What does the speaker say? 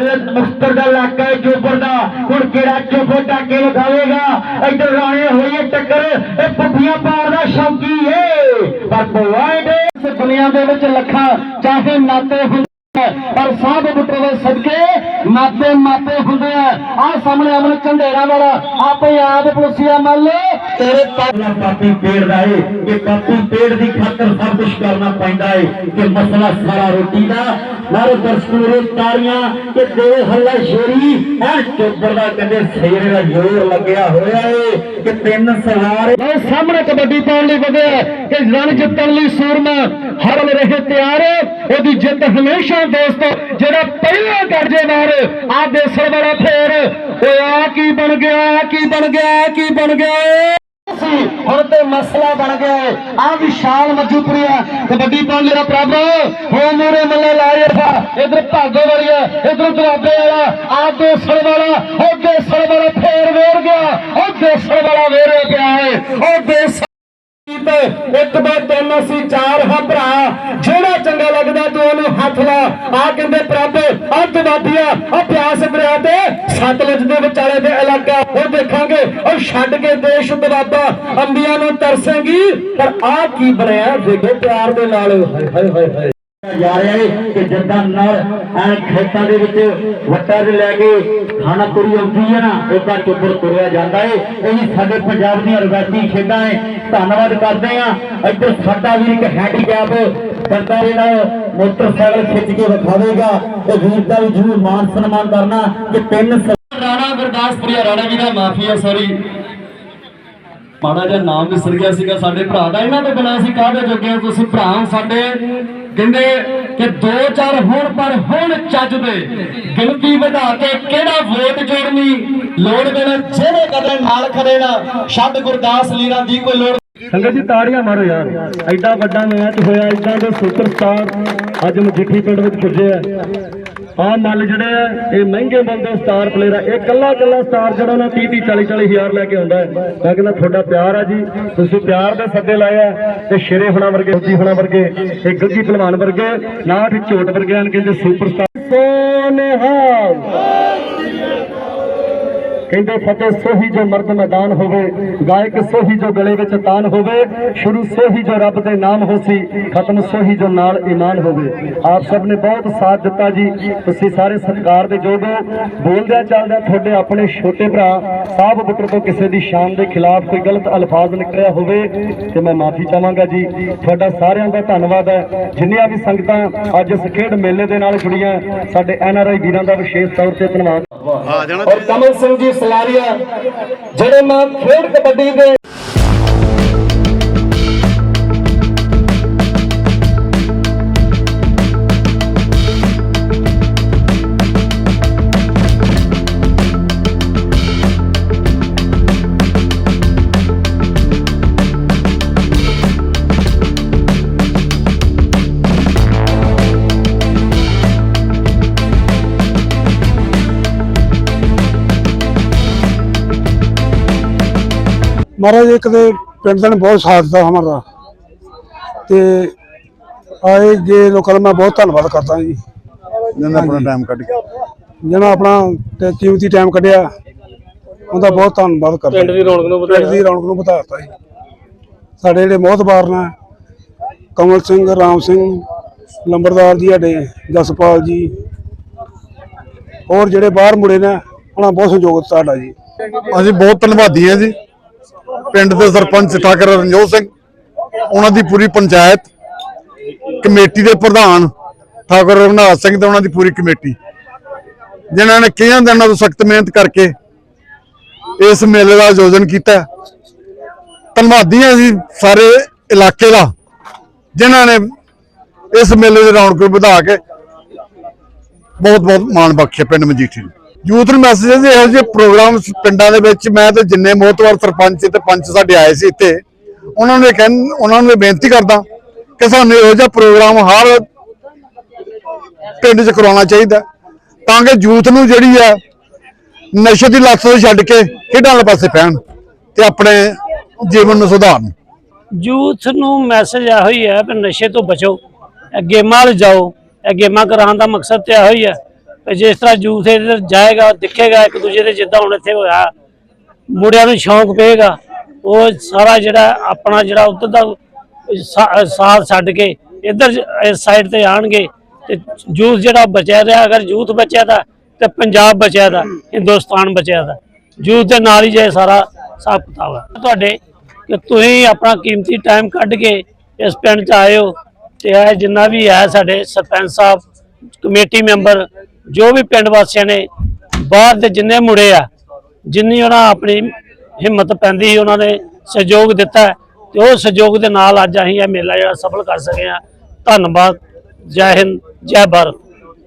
ਮੁਖਤਰ ਦਾ ਇਲਾਕਾ ਹੈ ਚੋਪਰ ਦਾ। ਹੁਣ ਕਿਹੜਾ ਚੋਪਰ ਟਾਕੇ ਲਗਾਵੇਗਾ ਇੱਧਰ ਰਾਣੇ ਹੋਈ ਟੱਕਰ ਇਹ ਪੱਪੀਆਂ ਪਾਰ ਦਾ ਸ਼ੌਕੀ ਏ। ਪਰ ਪੁਆਇੰਟ ਇਸ ਦੁਨੀਆ ਦੇ ਵਿੱਚ ਲੱਖਾਂ ਚਾਹੇ ਨਾਤੇ ਹੁੰਦੇ ਆ, ਪਰ ਸਾਧ ਬੁੱਟਰ ਦੇ ਸਦਕੇ ਨਾਤੇ ਮਾਤੇ ਹੁੰਦੇ ਆ। ਆ ਸਾਹਮਣੇ ਅਮਨ ਝੰਡੇਰਾ ਵਾਲਾ ਆਪੇ ਆਪ ਪੁਲਸੀਆ ਮੰਨ ਲਓ ਤੇਰੇ ਪਾਪਾ ਪਾਪੀ ਪੇੜ ਦਾ ਏ, ਕਿ ਪਾਪੀ ਪੇੜ ਦੀ ਖਾਤਰ ਸਭ ਕੁਝ ਕਰਨਾ ਪੈਂਦਾ ਏ, ਕਿ ਮਸਲਾ ਸਾਰਾ ਰੋਟੀ ਦਾ। ਮਾਰੇ ਦਰਸਕੂਰੇ ਤਾਰੀਆਂ ਕਿ ਦੇ ਹੱਲਾ ਸ਼ੇਰੀ, ਐ ਚੋਬਰ ਦਾ ਕਹਿੰਦੇ ਸੇਰੇ ਦਾ ਜ਼ੋਰ ਲੱਗਿਆ ਹੋਇਆ ਏ, ਕਿ ਤਿੰਨ ਸਵਾਰ ਲਓ ਸਾਹਮਣੇ ਕਬੱਡੀ ਪਾਉਣ ਲਈ ਵਧਿਆ ਕਿ ਰਣ ਜਿੱਤਣ ਲਈ ਸੂਰਮਾ ਹਰ ਵੇਲੇ ਰਹੇ ਤਿਆਰ, ਉਹਦੀ ਜਿੱਤ ਹਮੇਸ਼ਾ ਦੋਸਤੋ, ਜਿਹੜਾ ਪਹਿਲਾਂ ਕਰ ਜੇ ਮਾਰ ਆ ਦੇਸਰ ਵਾਲਾ ਫੇਰ, ਓਏ ਆ ਕੀ ਬਣ ਗਿਆ, ਆਹ ਕੀ ਬਣ ਗਿਆ ਕੀ ਬਣ ਗਿਆ? ਸੀ ਹੁਣ ਤੇ ਮਸਲਾ ਬਣ ਗਿਆ ਹੈ ਆ ਵਿਸ਼ਾਲ ਮਜੂਪੁਰੀਆ ਕਬੱਡੀ ਪਾਉਣ ਦਾ ਪ੍ਰਭ ਹੋ ਮੂਰੇ ਮੱਲੇ ਲਾਏ ਫਾ ਇਧਰ ਭਾਗੋ ਵਾਲੀਆ ਇਧਰ ਦੁਆਬੇ ਵਾਲਾ ਆ ਦੇਸਰ ਵਾਲਾ, ਉਹ ਦੇਸਰ ਵਾਲਾ ਫੇਰ ਵੇਰ ਗਿਆ। ਉਹ ਦੇਸਰ ਵਾਲਾ ਵੇਰੇ ਗਿਆ ਹੈ ਉਹ ਦੇਸਰ ਤੇ ਇੱਕ ਦੋ ਤਿੰਨ ਅਸੀਂ ਚਾਰ ਹਾਂ ਭਰਾ। ਜਿਹੜਾ ਚੰਗਾ ਲੱਗਦਾ ਤੂੰ ਉਹਨੂੰ ਹੱਥ ਲਾ। ਆ ਕਹਿੰਦੇ, ਪ੍ਰਭ, ਅੱਧ ਵਾਦੀਆ ਆ ਪਿਆਸ ਦਰਿਆ ਤੇ ਸਤਲੁਜ ਦੇ ਵਿਚਾਲੇ ਦੇ ਇਲਾਕਾ। ਉਹ ਦੇਖਾਂਗੇ, ਉਹ ਛੱਡ ਕੇ ਦੇਸ਼ ਦਵਾਬਾ ਅੰਬੀਆਂ ਨੂੰ ਤਰਸੇਗੀ। ਪਰ ਆ ਕੀ ਬਣਿਆ? ਦੇਖੋ, ਪਿਆਰ ਦੇ ਨਾਲ। ਹਾਏ ਹਾਏ ਹਾਏ। ਜਾ ਰਿਹਾ ਏ ਕਿ ਜੱਦਾਂ ਨਾਲ ਐ ਖੇਤਾਂ ਦੇ ਵਿੱਚ ਵੱਟਾਂ ਦੇ ਲੈ ਕੇ ਖਾਣਾ ਤੁਰੀ ਆਉਂਦੀ ਹੈ ਨਾ ਉਹਦਾ ਚੁੱਪਰ ਤੁਰਿਆ ਜਾਂਦਾ ਏ। ਇਹ ਸਾਡੇ ਪੰਜਾਬ ਦੀਆਂ ਰਵਾਇਤੀ ਖੇਡਾਂ ਏ। ਧੰਨਵਾਦ ਕਰਦੇ ਆ ਇੱਧਰ ਸਾਡਾ ਵੀ ਇੱਕ ਹੈਂਡੀਕੈਪ ਬੰਦਾ ਜਿਹੜਾ ਮੋਟਰਸਾਈਕਲ ਖਿੱਚ ਕੇ ਵਿਖਾਵੇਗਾ ਇਹ ਵੀਰ ਦਾ ਵੀ ਜ਼ਰੂਰ ਮਾਨ ਸਨਮਾਨ ਕਰਨਾ ਕਿ ਤਿੰਨ ਰਾਣਾ ਗੁਰਦਾਸਪੁਰੀਆ, ਰਾਣਾ ਜੀ ਦਾ ਮਾਫੀ ਹੈ ਸੌਰੀ ਮਾੜਾ ਜਿਹਾ ਨਾਮ ਵਿਸਰ ਗਿਆ ਸੀਗਾ ਸਾਡੇ ਭਰਾ ਦਾ। ਇਹਨਾਂ ਤੋਂ ਬਿਨਾਂ ਅਸੀਂ ਕਾਹਦੇ ਜੋਗੇ ਤੁਸੀਂ ਭਰਾ ਸਾਡੇ। ਕਹਿੰਦੇ ਕਿ ਦੋ ਚਾਰ ਹੋਣ ਪਰ ਹੁਣ ਚੱਜ ਦੇ ਗਿਣਤੀ ਵਧਾ ਕੇ ਕਿਹੜਾ ਵੋਟ ਜੋੜਨੀ? ਲੋੜ ਵੇਲੇ ਜਿਹੜੇ ਕਦਮ ਨਾਲ ਖੜੇ ਨਾ, ਛੱਡ ਗੁਰਦਾਸ ਲੀਰਾਂ ਦੀ ਕੋਈ ਲੋੜ ਸੰਗਤ ਜੀ, ਤਾੜੀਆਂ ਮਾਰੋ ਯਾਰ। ਐਡਾ ਵੱਡਾ ਮੈਚ ਹੋਇਆ ਐਡਾ ਦੇ ਸੁਪਰਸਟਾਰ ਅੱਜ ਮਜੀਠੀ ਪਿੰਡ ਵਿੱਚ ਪੁੱਜੇ ਆ। ਆ ਮੱਲ ਜਿਹੜੇ ਆ, ਇਹ ਮਹਿੰਗੇ ਬੰਦੇ ਸਟਾਰ ਪਲੇਅਰ ਆ, ਇਹ ਕੱਲਾ ਕੱਲਾ ਸਟਾਰ ਜਿਹੜਾ ਨਾ 30 30 40 40 ਹਜ਼ਾਰ ਲੈ ਕੇ ਆਉਂਦਾ ਹੈ। ਮੈਂ ਕਹਿੰਦਾ ਤੁਹਾਡਾ ਪਿਆਰ ਆ ਜੀ, ਤੁਸੀਂ ਪਿਆਰ ਦੇ ਸੱਦੇ ਲਾਏ ਆ, ਤੇ ਸ਼ੇਰੇ ਹੁਣਾ ਵਰਗੇ ਜੀ ਹੁਣਾ ਵਰਗੇ, ਇਹ ਗੱਗੀ ਪਹਿਲਵਾਨ ਵਰਗੇ ਨਾਠ ਝੋਟ ਵਰਗੇ ਹਨ ਕਹਿੰਦੇ ਸੁਪਰਸਟਾਰ ਸੋਨੇਹਾਲ। ਕਹਿੰਦੇ ਫਤਿਹ ਸੋਹੀ ਜੋ ਮਰਦ ਮੈਦਾਨ ਹੋਵੇ ਗਾਇਕ ਸੋਹੀ ਜੋ ਗਲੇ ਵਿੱਚ ਤਾਨ ਹੋਵੇ ਸ਼ੁਰੂ ਸੋਹੀ ਜੋ ਰੱਬ ਦੇ ਨਾਮ ਹੋਸੀ ਖਤਮ ਸੋਹੀ ਜੋ ਨਾਲ ਈਮਾਨ ਹੋਵੇ। ਆਪ ਸਭ ਨੇ ਬਹੁਤ ਸਾਥ ਦਿੱਤਾ ਜੀ। ਤੁਸੀਂ ਸਾਰੇ ਸਤਿਕਾਰ ਦੇ ਯੋਗ ਹੋ। ਬੋਲਦਿਆਂ ਚੱਲਦਿਆਂ ਤੁਹਾਡੇ ਆਪਣੇ ਛੋਟੇ ਭਰਾ ਸਾਹਿਬ ਬੁੱਟਰ ਤੋਂ ਕਿਸੇ ਦੀ ਸ਼ਾਨ ਦੇ ਖਿਲਾਫ ਕੋਈ ਗਲਤ ਅਲਫਾਜ਼ ਨਿਕਲਿਆ ਹੋਵੇ ਤੇ ਮੈਂ ਮਾਫੀ ਚਾਹਾਂਗਾ ਜੀ। ਤੁਹਾਡਾ ਸਾਰਿਆਂ ਦਾ ਧੰਨਵਾਦ ਹੈ। ਜਿੰਨੀਆਂ ਵੀ ਸੰਗਤਾਂ ਅੱਜ ਇਸ ਖੇਡ ਮੇਲੇ ਦੇ ਨਾਲ ਜੁੜੀਆਂ ਸਾਡੇ ਐਨ ਆਰ ਆਈ ਵੀਰਾਂ ਦਾ ਵਿਸ਼ੇਸ਼ ਤੌਰ ਤੇ ਧੰਨਵਾਦ। ਔਰ ਕਮਲ ਸਿੰਘ ਜੀ ਸਲਾਰੀਆ ਜਿਹੜੇ ਮੈਂ ਖੇਡ ਕਬੱਡੀ ਦੇ ਮਹਾਰਾਜ ਇੱਕ ਦੇ ਪਿੰਡ ਦਾ ਨੇ ਬਹੁਤ ਸਾਥ ਦਿੱਤਾ ਹਮਾਰਾ ਤੇ ਆਏ ਜੇ ਲੋਕਾਂ ਦਾ ਮੈਂ ਬਹੁਤ ਧੰਨਵਾਦ ਕਰਦਾ ਜੀ। ਜਿਹਨਾਂ ਆਪਣਾ ਟਾਈਮ ਕੱਢ ਕੇ। ਜਿਹਨਾਂ ਆਪਣਾ ਤੇ ਕੀਮਤੀ ਟਾਈਮ ਕੱਢਿਆ ਉਹਦਾ ਬਹੁਤ ਧੰਨਵਾਦ ਕਰਦਾ ਪਿੰਡ ਦੀ ਰੌਣਕ ਨੂੰ ਵਧਾਇਆ। ਪਿੰਡ ਦੀ ਰੌਣਕ ਨੂੰ ਵਧਾਤਾ ਜੀ। ਸਾਡੇ ਜਿਹੜੇ ਮੋਹਤਬਾਰ ਨੇ ਕਮਲ ਸਿੰਘ ਰਾਮ ਸਿੰਘ ਲੰਬੜਦਾਰ ਜੀ ਸਾਡੇ ਜਸਪਾਲ ਜੀ ਹੋਰ ਜਿਹੜੇ ਬਾਹਰ ਮੁੜੇ ਨੇ ਉਹਨਾਂ ਬਹੁਤ ਸਹਿਯੋਗ ਦਿੱਤਾ ਸਾਡਾ ਜੀ। ਅਸੀਂ ਬਹੁਤ ਧੰਨਵਾਦੀ ਹਾਂ ਜੀ। ਪਿੰਡ ਦੇ ਸਰਪੰਚ ਠਾਕਰ ਰਣਜੋਤ ਸਿੰਘ, ਉਹਨਾਂ ਦੀ ਪੂਰੀ ਪੰਚਾਇਤ, ਕਮੇਟੀ ਦੇ ਪ੍ਰਧਾਨ ਠਾਕੁਰ ਰਵਨਾਥ ਸਿੰਘ ਤੇ ਉਹਨਾਂ ਦੀ ਪੂਰੀ ਕਮੇਟੀ। ਜਿਨ੍ਹਾਂ ਨੇ ਕਈਆਂ ਦਿਨਾਂ ਤੋਂ ਸਖਤ ਮਿਹਨਤ ਕਰਕੇ ਇਸ ਮੇਲੇ ਦਾ ਆਯੋਜਨ ਕੀਤਾ। ਧੰਨਵਾਦੀਆਂ ਸੀ ਸਾਰੇ ਇਲਾਕੇ ਦਾ, ਜਿਨ੍ਹਾਂ ਨੇ ਇਸ ਮੇਲੇ ਦੇ ਰੌਣਕ ਵਧਾ ਕੇ ਬਹੁਤ ਬਹੁਤ ਮਾਣ ਬਖਸ਼ਿਆ ਪਿੰਡ ਮਜੀਠੀ ਨੂੰ। ਯੂਥ ਨੂੰ ਮੈਸੇਜ ਇਹੋ ਜਿਹੇ ਪ੍ਰੋਗਰਾਮ ਪਿੰਡਾਂ ਦੇ ਵਿੱਚ ਮੈਂ ਤੇ ਜਿੰਨੇ ਮੋਹਤਵਾਰ ਸਰਪੰਚ ਤੇ ਪੰਚ ਸਾਡੇ ਆਏ ਸੀ ਇੱਥੇ, ਉਹਨਾਂ ਨੇ ਕਹਿੰ ਉਹਨਾਂ ਨੂੰ ਬੇਨਤੀ ਕਰਦਾ ਕਿ ਸਾਨੂੰ ਇਹੋ ਜਿਹਾ ਪ੍ਰੋਗਰਾਮ ਹਰ ਪਿੰਡ 'ਚ ਕਰਾਉਣਾ ਚਾਹੀਦਾ, ਤਾਂ ਕਿ ਯੂਥ ਨੂੰ ਜਿਹੜੀ ਆ ਨਸ਼ੇ ਦੀ ਲੱਤ ਤੋਂ ਛੱਡ ਕੇ ਖੇਡਾਂ ਵਾਲੇ ਪਾਸੇ ਪੈਣ ਤੇ ਆਪਣੇ ਜੀਵਨ ਨੂੰ ਸੁਧਾਰਨ। ਯੂਥ ਨੂੰ ਮੈਸੇਜ ਇਹੋ ਹੀ ਹੈ ਕਿ ਨਸ਼ੇ ਤੋਂ ਬਚੋ, ਇਹ ਗੇਮਾਂ ਵੱਲ ਜਾਓ, ਇਹ ਗੇਮਾਂ ਕਰਾਉਣ ਦਾ ਮਕਸਦ ਤੇ ਇਹੋ ਹੀ ਹੈ। ਤੇ ਜਿਸ ਤਰ੍ਹਾਂ ਯੂਥ ਇੱਧਰ ਜਾਏਗਾ, ਦਿਖੇਗਾ, ਇੱਕ ਦੂਜੇ ਦੇ ਜਿੱਦਾਂ ਹੁਣ ਇੱਥੇ ਹੋਇਆ, ਮੁੰਡਿਆਂ ਨੂੰ ਸ਼ੌਂਕ ਪਏਗਾ, ਉਹ ਸਾਰਾ ਜਿਹੜਾ ਆਪਣਾ ਜਿਹੜਾ ਉੱਧਰ ਦਾ ਸਾਥ ਛੱਡ ਕੇ ਇੱਧਰ ਇਸ ਸਾਈਡ ਤੇ ਆਣਗੇ ਤੇ ਯੂਥ ਜਿਹੜਾ ਬਚਿਆ ਰਿਹਾ, ਅਗਰ ਯੂਥ ਬਚਿਆ ਦਾ ਤੇ ਪੰਜਾਬ ਬਚਿਆ ਦਾ ਹਿੰਦੁਸਤਾਨ ਬਚਿਆ ਦਾ ਯੂਥ ਦੇ ਨਾਲ ਹੀ ਜੇ ਸਾਰਾ ਹਿਸਾਬ ਕਿਤਾਬ ਹੈ ਤੁਹਾਡੇ ਕਿ ਤੁਸੀਂ ਆਪਣਾ ਕੀਮਤੀ ਟਾਈਮ ਕੱਢ ਕੇ ਇਸ ਪਿੰਡ ਚ ਆਏ ਹੋ, ਤੇ ਇਹ ਜਿੰਨਾ ਵੀ ਹੈ ਸਾਡੇ ਸਰਪੰਚ ਸਾਹਿਬ, ਕਮੇਟੀ ਮੈਂਬਰ ਜੋ ਵੀ ਪਿੰਡ ਵਾਸੀਆਂ ਨੇ ਬਾਹਰ ਦੇ ਜਿੰਨੇ ਮੁੜੇ ਆ, ਜਿੰਨੀ ਉਹਨਾਂ ਆਪਣੀ ਹਿੰਮਤ ਪੈਂਦੀ ਸੀ, ਉਹਨਾਂ ਨੇ ਸਹਿਯੋਗ ਦਿੱਤਾ ਹੈ ਤੇ ਉਹ ਸਹਿਯੋਗ ਦੇ ਨਾਲ ਅੱਜ ਅਸੀਂ ਇਹ ਮੇਲਾ ਜਿਹੜਾ ਸਫਲ ਕਰ ਸਕੇ ਆ ਧੰਨਵਾਦ, ਜੈ ਹਿੰਦ, ਜੈ ਭਾਰਤ।